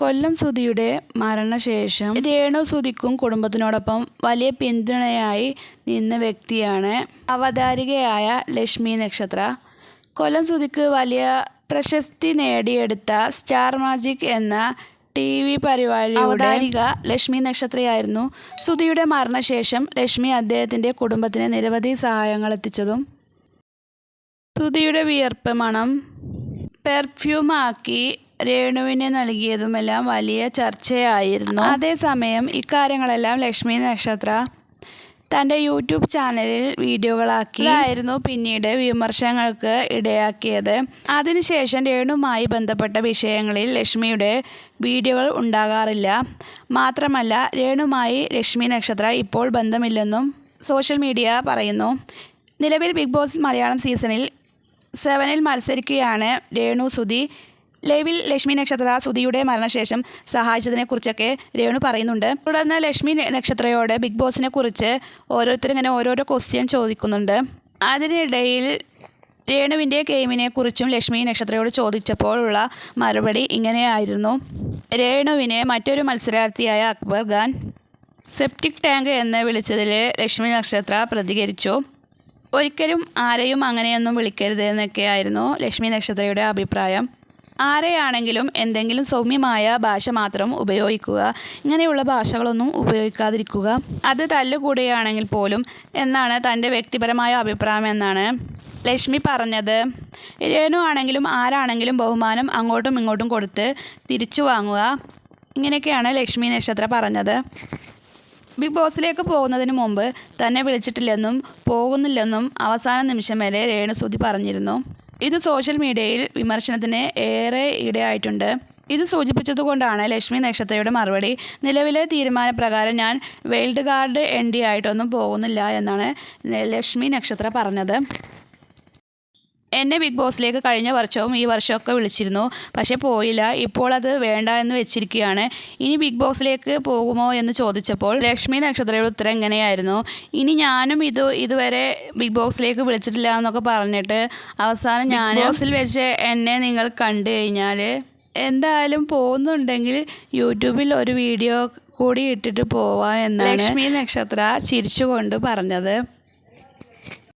കൊല്ലം സുധിയുടെ മരണശേഷം രേണു സുധിക്കും കുടുംബത്തിനോടൊപ്പം വലിയ പിന്തുണയായി നിന്ന വ്യക്തിയാണ് അവതാരികയായ ലക്ഷ്മി നക്ഷത്ര. കൊല്ലം സുധിക്ക് വലിയ പ്രശസ്തി നേടിയെടുത്ത സ്റ്റാർ മാജിക് എന്ന ടി വി പരിപാടി അവതാരിക ലക്ഷ്മി നക്ഷത്രയായിരുന്നു സുധിയുടെ മരണശേഷം ലക്ഷ്മി അദ്ദേഹത്തിന്റെ കുടുംബത്തിന് നിരവധി സഹായങ്ങൾ എത്തിച്ചതും. സുധിയുടെ വിയർപ്പ് മണം പെർഫ്യൂമാക്കി രേണുവിന് നൽകിയതുമെല്ലാം വലിയ ചർച്ചയായിരുന്നു. അതേസമയം ഇക്കാര്യങ്ങളെല്ലാം ലക്ഷ്മി നക്ഷത്ര തന്റെ യൂട്യൂബ് ചാനലിൽ വീഡിയോകളാക്കി ആയിരുന്നു പിന്നീട് വിമർശനങ്ങൾക്ക് ഇടയാക്കിയത്. അതിനുശേഷം രേണുമായി ബന്ധപ്പെട്ട വിഷയങ്ങളിൽ ലക്ഷ്മിയുടെ വീഡിയോകൾ ഉണ്ടാകാറില്ല. മാത്രമല്ല രേണുമായി ലക്ഷ്മി നക്ഷത്ര ഇപ്പോൾ ബന്ധമില്ലെന്നും സോഷ്യൽ മീഡിയ പറയുന്നു. നിലവിൽ ബിഗ് ബോസ് മലയാളം സീസണിൽ സെവനിൽ മത്സരിക്കുകയാണ് രേണു സുധി. ലൈവിൽ ലക്ഷ്മി നക്ഷത്ര സുധിയുടെ മരണശേഷം സഹായിച്ചതിനെക്കുറിച്ചൊക്കെ രേണു പറയുന്നുണ്ട്. തുടർന്ന് ലക്ഷ്മി നക്ഷത്രയോട് ബിഗ് ബോസിനെ കുറിച്ച് ഓരോരുത്തരും ഇങ്ങനെ ഓരോരോ ക്വസ്റ്റ്യൻ ചോദിക്കുന്നുണ്ട്. അതിനിടയിൽ രേണുവിന്റെ ഗെയിമിനെ കുറിച്ചും ലക്ഷ്മി നക്ഷത്രയോട് ചോദിച്ചപ്പോഴുള്ള മറുപടി ഇങ്ങനെയായിരുന്നു. രേണുവിനെ മറ്റൊരു മത്സരാർത്ഥിയായ അക്ബർ ഖാൻ സെപ്റ്റിക് ടാങ്ക് എന്ന് വിളിച്ചതിൽ ലക്ഷ്മി നക്ഷത്ര പ്രതികരിച്ചു. ഒരിക്കലും ആരെയും അങ്ങനെയൊന്നും വിളിക്കരുത് എന്നൊക്കെയായിരുന്നു ലക്ഷ്മി നക്ഷത്രയുടെ അഭിപ്രായം. ആരെയാണെങ്കിലും എന്തെങ്കിലും സൗമ്യമായ ഭാഷ മാത്രം ഉപയോഗിക്കുക ഇങ്ങനെയുള്ള ഭാഷകളൊന്നും ഉപയോഗിക്കാതിരിക്കുക. അത് തല്ലുകൂടിയാണെങ്കിൽ പോലും എന്നാണ് തന്റെ വ്യക്തിപരമായ അഭിപ്രായം എന്നാണ് ലക്ഷ്മി പറഞ്ഞത്. രേണു ആണെങ്കിലും ആരാണെങ്കിലും ബഹുമാനം അങ്ങോട്ടും ഇങ്ങോട്ടും കൊടുത്ത് തിരിച്ചു വാങ്ങുക. ഇങ്ങനെയൊക്കെയാണ് ലക്ഷ്മി നക്ഷത്ര പറഞ്ഞത്. ബിഗ് ബോസിലേക്ക് പോകുന്നതിന് മുമ്പ് തന്നെ വിളിച്ചിട്ടില്ലെന്നും പോകുന്നില്ലെന്നും അവസാന നിമിഷം വരെ രേണുസൂതി പറഞ്ഞിരുന്നു. ഇത് സോഷ്യൽ മീഡിയയിൽ വിമർശനത്തിന് ഏറെ ഇടയായിട്ടുണ്ട്. ഇത് സൂചിപ്പിച്ചതുകൊണ്ടാണ് ലക്ഷ്മി നക്ഷത്രയുടെ മറുപടി. നിലവിലെ തീരുമാനപ്രകാരം ഞാൻ വേൾഡ് കാർഡ് എൻ ഡി ആയിട്ടൊന്നും പോകുന്നില്ല എന്നാണ് ലക്ഷ്മി നക്ഷത്ര പറഞ്ഞത്. എന്നെ ബിഗ് ബോസിലേക്ക് കഴിഞ്ഞ വർഷവും ഈ വർഷമൊക്കെ വിളിച്ചിരുന്നു. പക്ഷേ പോയില്ല. ഇപ്പോൾ അത് വേണ്ട എന്ന് വെച്ചിരിക്കുകയാണ്. ഇനി ബിഗ് ബോസിലേക്ക് പോകുമോ എന്ന് ചോദിച്ചപ്പോൾ ലക്ഷ്മി നക്ഷത്രയുടെ ഉത്തരം എങ്ങനെയായിരുന്നു ഇനി ഞാനും ഇത് ഇതുവരെ ബിഗ് ബോസിലേക്ക് വിളിച്ചിട്ടില്ല എന്നൊക്കെ പറഞ്ഞിട്ട് അവസാനം ഞാൻ ബോസിൽ വെച്ച് എന്നെ നിങ്ങൾ കണ്ടു കഴിഞ്ഞാൽ എന്തായാലും പോകുന്നുണ്ടെങ്കിൽ യൂട്യൂബിൽ ഒരു വീഡിയോ കൂടി ഇട്ടിട്ട് പോവാം എന്നാണ് ലക്ഷ്മി നക്ഷത്ര ചിരിച്ചുകൊണ്ട് പറഞ്ഞത്.